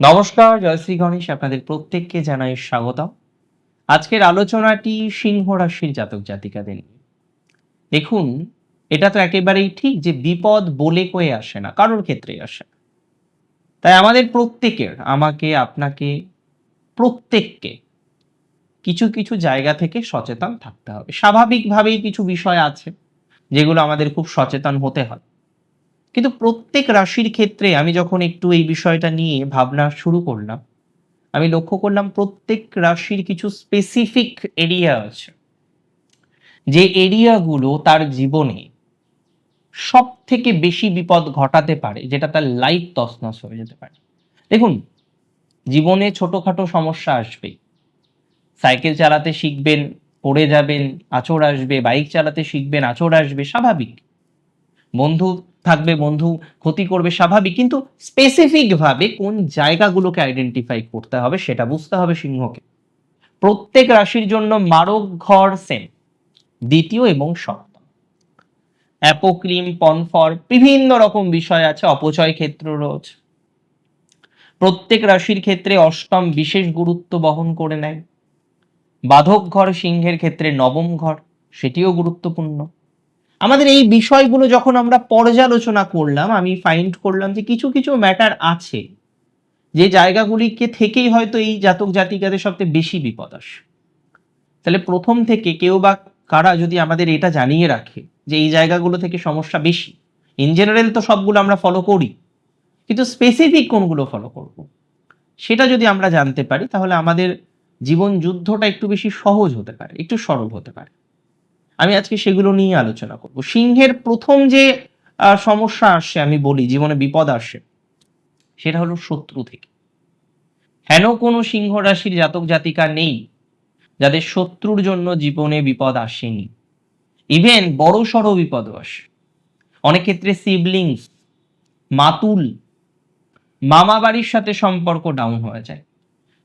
নমস্কার, জয়শ্রী গণেশ আপনাদের প্রত্যেককে জানাই স্বাগত আজকের আলোচনাটি সিংহ রাশির জাতক জাতিকাদের নিয়ে। দেখুন, এটা তো একেবারেই ঠিক যে বিপদ বলে কয়ে আসে না, কারোর ক্ষেত্রেই আসে তাই আমাদের প্রত্যেকের, আমাকে, আপনাকে, প্রত্যেককে কিছু কিছু জায়গা থেকে সচেতন থাকতে হবে। স্বাভাবিকভাবেই কিছু বিষয় আছে যেগুলো আমাদের খুব সচেতন হতে হয়। কিন্তু প্রত্যেক রাশির ক্ষেত্রে আমি যখন একটু এই বিষয়টা নিয়ে ভাবনা শুরু করলাম, আমি লক্ষ্য করলাম প্রত্যেক রাশির কিছু স্পেসিফিক এরিয়া আছে। যে এরিয়াগুলো তার জীবনে সব থেকে বেশি বিপদ ঘটাতে পারে, যেটা তার লাইফ তছনছ হয়ে যেতে পারে। দেখুন, জীবনে ছোটখাটো সমস্যা আসবেই। সাইকেল চালাতে শিখবেন, পড়ে যাবেন আচর আসবে বাইক চালাতে শিখবেন আচর আসবে, স্বাভাবিক। বন্ধু থাকবে, বন্ধু ক্ষতি করবে স্বাভাবিক, কিন্তু স্পেসিফিক ভাবে কোন জায়গাগুলোকে আইডেন্টিফাই করতে হবে সেটা বুঝতে হবে সিংহকে। প্রত্যেক রাশির জন্য মারক ঘর সেম দ্বিতীয় এবং সপ্তম। অ্যাপোক্রিম, পনফর, বিভিন্ন রকম বিষয় আছে, অপচয় ক্ষেত্র রয়েছে। প্রত্যেক রাশির ক্ষেত্রে অষ্টম বিশেষ গুরুত্ব বহন করে নেয়। বাধক ঘর সিংহের ক্ষেত্রে নবম ঘর, সেটিও গুরুত্বপূর্ণ। আমাদের এই বিষয়গুলো যখন আমরা পর্যালোচনা করলাম, আমি ফাইন্ড করলাম যে কিছু কিছু ম্যাটার আছে যে জায়গাগুলিকে থেকেই হয়তো এই জাতক জাতিকাদের সবচেয়ে বেশি বিপদ আসে। তাহলে প্রথম থেকে কেউ বা কারা যদি আমাদের এটা জানিয়ে রাখে যে এই জায়গাগুলো থেকে সমস্যা বেশি ইন জেনারেল তো সবগুলো আমরা ফলো করি, কিন্তু স্পেসিফিক কোনগুলো ফলো করব? সেটা যদি আমরা জানতে পারি, তাহলে আমাদের জীবন যুদ্ধটা একটু বেশি সহজ হতে পারে, একটু সরল হতে পারে। আমি আজকে সেগুলো নিয়ে আলোচনা করব। সিংহের প্রথম যে সমস্যা আসে আমি বলি, জীবনে বিপদ আসে, সেটা হলো শত্রু থেকে। হেন কোনো সিংহ রাশির জাতক জাতিকা নেই, যাদের শত্রুর জন্য জীবনে বিপদ আসেনি? ইভেন বড় সড়ো বিপদও আসে। অনেক ক্ষেত্রে সিবলিংস মাতুল, মামা বাড়ির সাথে সম্পর্ক ডাউন হয়ে যায়।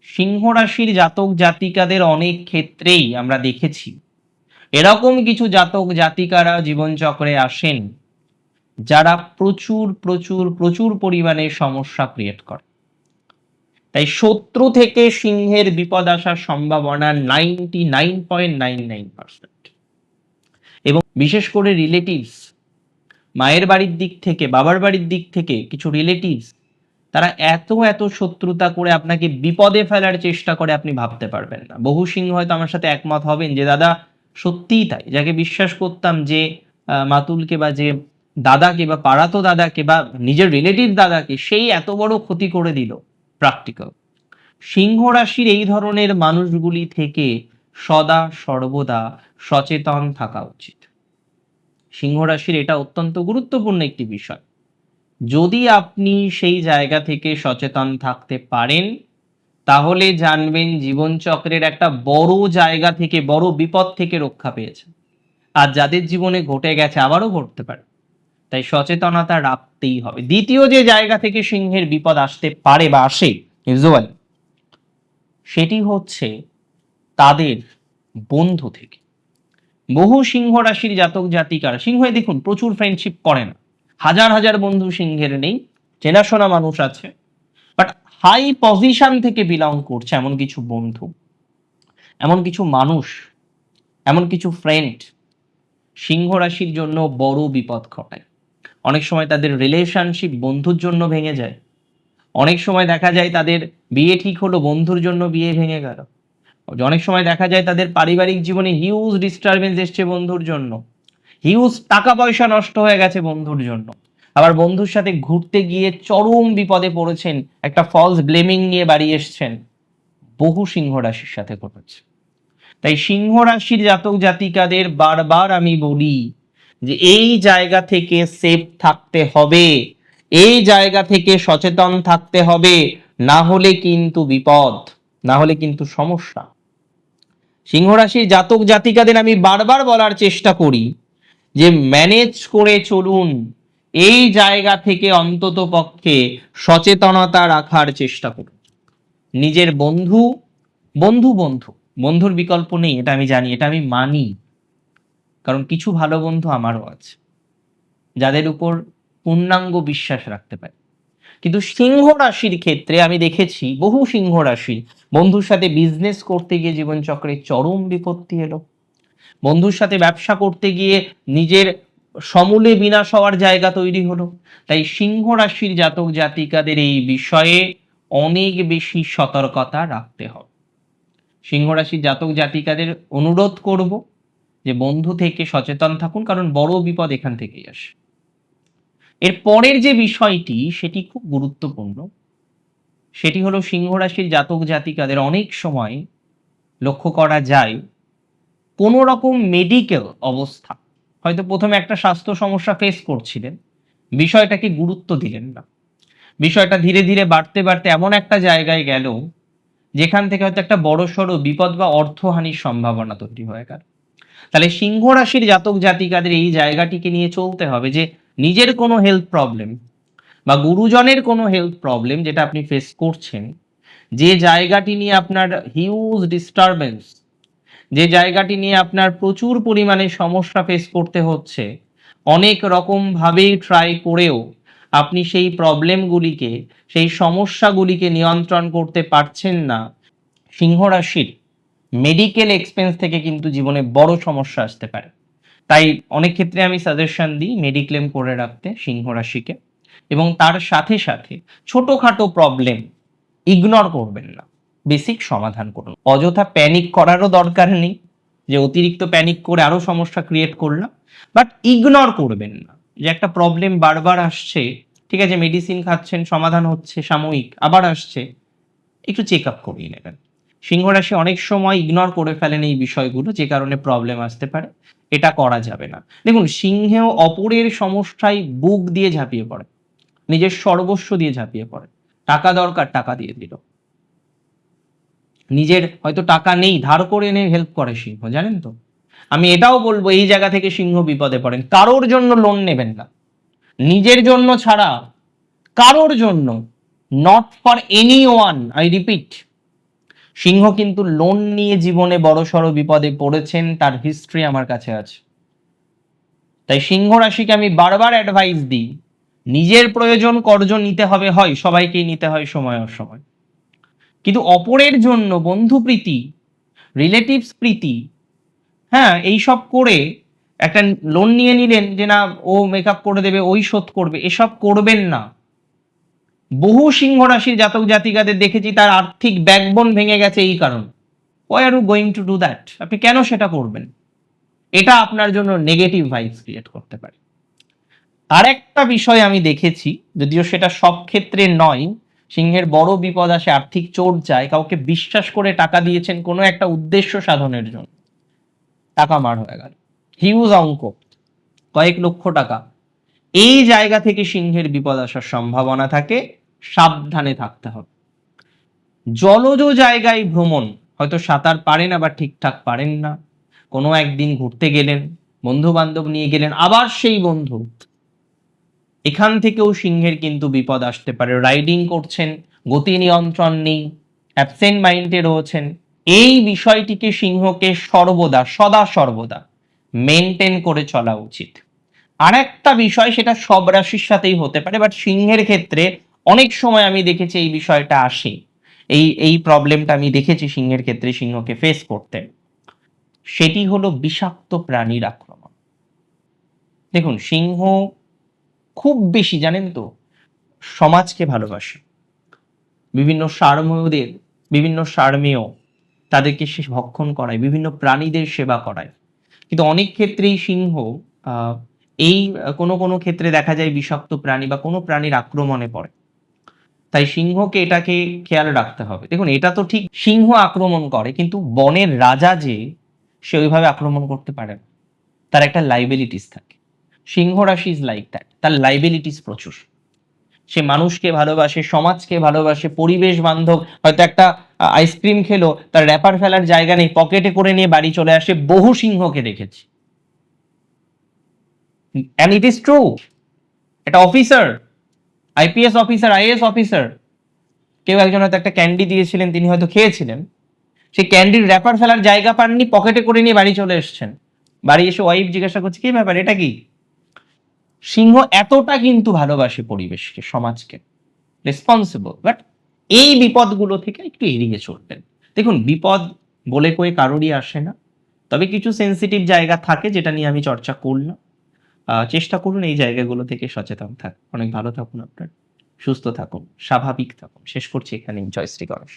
সিংহ রাশির জাতক জাতিকাদের অনেক ক্ষেত্রেই আমরা দেখেছি এরকম কিছু জাতক জাতিকারা জীবনচক্রে আসেন, যারা প্রচুর প্রচুর প্রচুর পরিমাণে সমস্যা ক্রিয়েট করে। তাই শত্রু থেকে সিংহের বিপদ আসার সম্ভাবনা ninety nine point nine nine percent এবং বিশেষ করে রিলেটিভস মায়ের বাড়ির দিক থেকে, বাবার বাড়ির দিক থেকে কিছু রিলেটিভস তারা এত এত শত্রুতা করে আপনাকে বিপদে ফেলার চেষ্টা করে আপনি ভাবতে পারবেন না। বহু সিংহ হয়তো আমার সাথে একমত হবেন যে, দাদা সত্যিই তাই। যাকে বিশ্বাস করতাম যে মাতুলকে বা যে দাদাকে বা পাড়াতো দাদাকে বা নিজের রিলেটিভ দাদাকে সেই এত বড় ক্ষতি করে দিল প্র্যাকটিক্যাল সিংহ রাশির এই ধরনের মানুষগুলি থেকে সদা সর্বদা সচেতন থাকা উচিত। সিংহ রাশির এটা অত্যন্ত গুরুত্বপূর্ণ একটি বিষয়। যদি আপনি সেই জায়গা থেকে সচেতন থাকতে পারেন তাহলে জানবেন জীবনচক্রের একটা বড় জায়গা থেকে, বড় বিপদ থেকে রক্ষা পেয়েছে। আর যাদের জীবনে ঘটে গেছে, আবারও ঘটতে পারে। তাই সচেতনতা রাখতেই হবে। দ্বিতীয় যে জায়গা থেকে সিংহের বিপদ আসতে পারে বা আসে ইউজুয়াল সেটি হচ্ছে তাদের বন্ধু থেকে। বহু সিংহ রাশির জাতক জাতিকারা সিংহে দেখুন, প্রচুর ফ্রেন্ডশিপ করে না। হাজার হাজার বন্ধু সিংহের নেই। চেনাশোনা মানুষ আছে। বাট হাই পজিশন থেকে বিলং করছে এমন কিছু বন্ধু, এমন কিছু মানুষ, এমন কিছু ফ্রেন্ড সিংহ রাশির জন্য বড় বিপদ ঘটায়। অনেক সময় তাদের রিলেশনশিপ বন্ধুর জন্য ভেঙে যায়। অনেক সময় দেখা যায় তাদের বিয়ে ঠিক হলো, বন্ধুর জন্য বিয়ে ভেঙে গেল। অনেক সময় দেখা যায় তাদের পারিবারিক জীবনে হিউজ ডিস্টারবেন্স এসছে বন্ধুর জন্য। হিউজ টাকা পয়সা নষ্ট হয়ে গেছে বন্ধুর জন্য। আবার বন্ধুর সাথে ঘুরতে গিয়ে চরম বিপদে পড়েছেন, একটা ফলস ব্লেমিং নিয়ে বাড়ি এসছেন। বহু সিংহ রাশির সাথে ঘটেছে। তাই সিংহ রাশির জাতক জাতিকাদের বারবার আমি বলি যে, এই জায়গা থেকে সেফ থাকতে হবে, এই জায়গা থেকে সচেতন থাকতে হবে, না হলে কিন্তু বিপদ, না হলে কিন্তু সমস্যা। সিংহ রাশির জাতক জাতিকাদের আমি বারবার বলার চেষ্টা করি যে ম্যানেজ করে চলুন এই জায়গা থেকে অন্তত পক্ষে সচেতনতা রাখার চেষ্টা করুন। নিজের বন্ধু বন্ধু বন্ধু, বন্ধুর বিকল্প নেই, এটা আমি জানি, এটা আমি মানি। কারণ কিছু ভালো বন্ধু আমারও আছে, যাদের উপর পূর্ণাঙ্গ বিশ্বাস রাখতে পারি। কিন্তু সিংহ রাশির ক্ষেত্রে আমি দেখেছি, বহু সিংহ রাশি বন্ধুর সাথে বিজনেস করতে গিয়ে জীবনচক্রে চরম বিপত্তি এলো। বন্ধুর সাথে ব্যবসা করতে গিয়ে নিজের সমূলে বিনাশ হওয়ার জায়গা তৈরি হলো। তাই সিংহ রাশির জাতক জাতিকাদের এই বিষয়ে অনেক বেশি সতর্কতা রাখতে হবে। সিংহ রাশির জাতক জাতিকাদের অনুরোধ করব যে বন্ধু থেকে সচেতন থাকুন, কারণ বড় বিপদ এখান থেকেই আসে। এর পরের যে বিষয়টি, সেটি খুব গুরুত্বপূর্ণ। সেটি হলো সিংহ রাশির জাতক জাতিকাদের অনেক সময় লক্ষ্য করা যায় কোনো রকম মেডিকেল অবস্থা হয়তো প্রথমে একটা স্বাস্থ্য সমস্যা ফেস করছিলেন। বিষয়টাকে গুরুত্ব দিলেন না? বিষয়টা ধীরে ধীরে বাড়তে বাড়তে এমন একটা জায়গায় গেল, যেখান থেকে হয়তো একটা বড়সড় বিপদ বা অর্থহানির সম্ভাবনা তৈরি হয়ে গেল। তাহলে সিংহ রাশির জাতক জাতিকাদের এই জায়গাটিকে নিয়ে চলতে হবে যে নিজের কোনো হেলথ প্রবলেম বা গুরুজনের কোনো হেলথ প্রবলেম যেটা আপনি ফেস করছেন, যে জায়গাটি নিয়ে আপনার হিউজ ডিস্টারবেন্স যে জায়গাটি নিয়ে আপনার প্রচুর পরিমাণে সমস্যা ফেস করতে হচ্ছে, অনেক রকমভাবেই ট্রাই করেও আপনি সেই প্রবলেমগুলিকে সেই সমস্যাগুলিকে নিয়ন্ত্রণ করতে পারছেন না। সিংহ রাশির মেডিকেল এক্সপেন্স থেকে কিন্তু জীবনে বড় সমস্যা আসতে পারে। তাই অনেক ক্ষেত্রে আমি সাজেশন দিই মেডিক্লেম করে রাখতে সিংহ রাশিকে এবং তার সাথে সাথে ছোটোখাটো প্রবলেম ইগনোর করবেন না। বেসিক সমাধান করুন অযথা প্যানিক করারও দরকার নেই, যে অতিরিক্ত প্যানিক করে আরও সমস্যা ক্রিয়েট করলাম। বাট ইগনোর করবেন না, যে একটা প্রবলেম বারবার আসছে, ঠিক আছে মেডিসিন খাচ্ছেন, সমাধান হচ্ছে, সাময়িক, আবার আসছে, একটু চেক আপ করিয়ে নেবেন। সিংহ রাশি অনেক সময় ইগনোর করে ফেলেন এই বিষয়গুলো, যে কারণে প্রবলেম আসতে পারে, এটা করা যাবে না। দেখুন, সিংহেও অপরের সমস্যায় বুক দিয়ে ঝাঁপিয়ে পড়ে, নিজের সর্বস্ব দিয়ে ঝাঁপিয়ে পড়ে। টাকা দরকার, টাকা দিয়ে দিল। নিজের হয়তো টাকা নেই, ধার করে এনে হেল্প করে সিংহ, জানেন তো? আমি এটাও বলব, এই জায়গা থেকে সিংহ বিপদে পড়েন। কারোর জন্য লোন নেবেন না। নিজের জন্য ছাড়া কারোর জন্য not for any one I repeat সিংহ কিন্তু লোন নিয়ে জীবনে বড়সড় বিপদে পড়েছেন, তার হিস্ট্রি আমার কাছে আছে। তাই সিংহ রাশিকে আমি বারবার অ্যাডভাইস দিই, নিজের প্রয়োজন কর্জ নিতে হবে, হয় সবাইকেই নিতে হয় সময় অসময়। কিন্তু অপরের জন্য বন্ধু প্রীতি রিলেটিভস প্রীতি হ্যাঁ এইসব করে একটা লোন নিয়ে নিলেন যে না, ও মেকআপ করে দেবে, ওই শোধ করবে, এসব করবেন না। বহু সিংহ রাশির জাতক জাতিকাদের দেখেছি তার আর্থিক ব্যাকবোন ভেঙে গেছে এই কারণ। Why are you going to do that আপনি কেন সেটা করবেন? এটা আপনার জন্য নেগেটিভ ভাইবস ক্রিয়েট করতে পারে। আরেকটা বিষয় আমি দেখেছি, যদিও সেটা সব ক্ষেত্রে নয় সিংহের বড় বিপদ আসে, আর্থিক চোট যায়, কাউকে বিশ্বাস করে টাকা দিয়েছেন কোনো একটা উদ্দেশ্য সাধনের জন্য। টাকা মার হয়ে গেল। হিউজ অঙ্ক কয়েক লক্ষ টাকা। এই জায়গা থেকে সিংহের বিপদ আসার সম্ভাবনা থাকে, সাবধানে থাকতে হবে। জলজ জায়গায় ভ্রমণ, হয়তো সাঁতার পারেন আবার ঠিকঠাক পারেন না। কোনো একদিন ঘুরতে গেলেন বন্ধু বান্ধব নিয়ে গেলেন, আবার সেই বন্ধু। এখান থেকেও সিংহের কিন্তু বিপদ আসতে পারে। রাইডিং করছেন, গতি নিয়ন্ত্রণ নেই অ্যাবসেন্ট মাইন্ডে রয়েছেন। এই বিষয়টিকে সিংহকে সর্বদা, সদা সর্বদা মেনটেন করে চলা উচিত। আর একটা বিষয়, সেটা সব রাশির সাথেই হতে পারে বাট সিংহের ক্ষেত্রে অনেক সময় আমি দেখেছি এই বিষয়টা আসে। এই এই প্রবলেমটা আমি দেখেছি সিংহের ক্ষেত্রে সিংহকে ফেস করতে। সেটি হলো বিষাক্ত প্রাণীর আক্রমণ। দেখুন, সিংহ খুব বেশি, জানেন তো? সমাজকে ভালোবাসে। বিভিন্ন সারমেয়দের, বিভিন্ন সারমেয় তাদেরকে সে ভক্ষণ করায়, বিভিন্ন প্রাণীদের সেবা করায়। কিন্তু অনেক ক্ষেত্রেই সিংহ এই কোনো কোনো ক্ষেত্রে দেখা যায় বিষাক্ত প্রাণী বা কোনো প্রাণীর আক্রমণে পড়ে। তাই সিংহকে এটাকে খেয়াল রাখতে হবে। দেখুন, এটা তো ঠিক সিংহ আক্রমণ করে, কিন্তু বনের রাজা যে, সে ওইভাবে আক্রমণ করতে পারে না। তার একটা লাইবিলিটিস থাকে। সিংহ রাশি ইজ লাইক দ্যাট তার লাইবিলিটিস প্রচুর। সে মানুষকে ভালোবাসে, সমাজকে ভালোবাসে, পরিবেশ বান্ধব, হয়তো একটা আইসক্রিম খেলো, তার র্যাপার ফেলার জায়গা নেই পকেটে করে নিয়ে বাড়ি চলে আসে, বহু সিংহকে দেখেছি। অ্যান্ড ইট ইজ ট্রু একটা officer IPS officer IAS officer কেউ একজন হয়তো একটা ক্যান্ডি দিয়েছিলেন, তিনি হয়তো খেয়েছিলেন। সেই ক্যান্ডির র্যাপার ফেলার জায়গা পাননি পকেটে করে নিয়ে বাড়ি চলে এসছেন। বাড়ি এসে ওয়াইফ জিজ্ঞাসা করছে, কি ব্যাপার, এটা কি? সিংহ এতটা কিন্তু ভালোবাসে পরিবেশকে, সমাজকে রেসপন্সিবল বাট এই বিপদগুলো থেকে একটু এড়িয়ে চলবেন দেখুন, বিপদ বলে কয়ে কারোরই আসে না। তবে কিছু সেন্সিটিভ জায়গা থাকে যেটা নিয়ে আমি চর্চা করলাম। চেষ্টা করুন এই জায়গাগুলো থেকে সচেতন থাক। অনেক ভালো থাকুন আপনার। সুস্থ থাকুন, স্বাভাবিক থাকুন। শেষ করছি এখানে জয়শ্রী গণেশ।